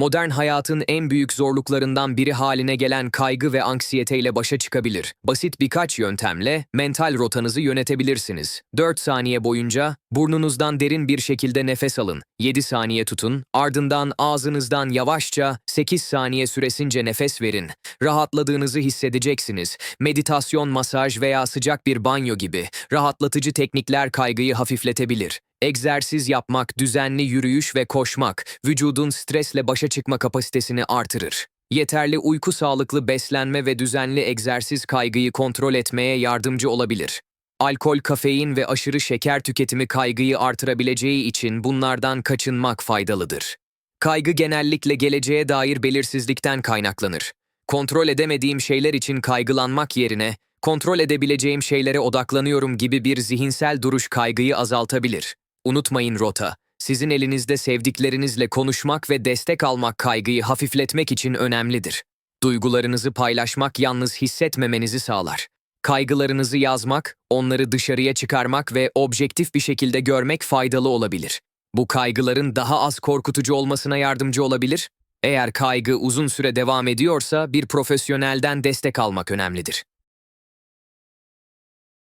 modern hayatın en büyük zorluklarından biri haline gelen kaygı ve anksiyeteyle başa çıkabilir. Basit birkaç yöntemle mental rotanızı yönetebilirsiniz. 4 saniye boyunca burnunuzdan derin bir şekilde nefes alın. 7 saniye tutun, ardından ağzınızdan yavaşça 8 saniye süresince nefes verin. Rahatladığınızı hissedeceksiniz. Meditasyon, masaj veya sıcak bir banyo gibi rahatlatıcı teknikler kaygıyı hafifletebilir. Egzersiz yapmak, düzenli yürüyüş ve koşmak vücudun stresle başa çıkma kapasitesini artırır. Yeterli uyku, sağlıklı beslenme ve düzenli egzersiz kaygıyı kontrol etmeye yardımcı olabilir. Alkol, kafein ve aşırı şeker tüketimi kaygıyı artırabileceği için bunlardan kaçınmak faydalıdır. Kaygı genellikle geleceğe dair belirsizlikten kaynaklanır. Kontrol edemediğim şeyler için kaygılanmak yerine kontrol edebileceğim şeylere odaklanıyorum gibi bir zihinsel duruş kaygıyı azaltabilir. Unutmayın rota. Sizin elinizde sevdiklerinizle konuşmak ve destek almak kaygıyı hafifletmek için önemlidir. Duygularınızı paylaşmak yalnız hissetmemenizi sağlar. Kaygılarınızı yazmak, onları dışarıya çıkarmak ve objektif bir şekilde görmek faydalı olabilir. Bu kaygıların daha az korkutucu olmasına yardımcı olabilir. Eğer kaygı uzun süre devam ediyorsa bir profesyonelden destek almak önemlidir.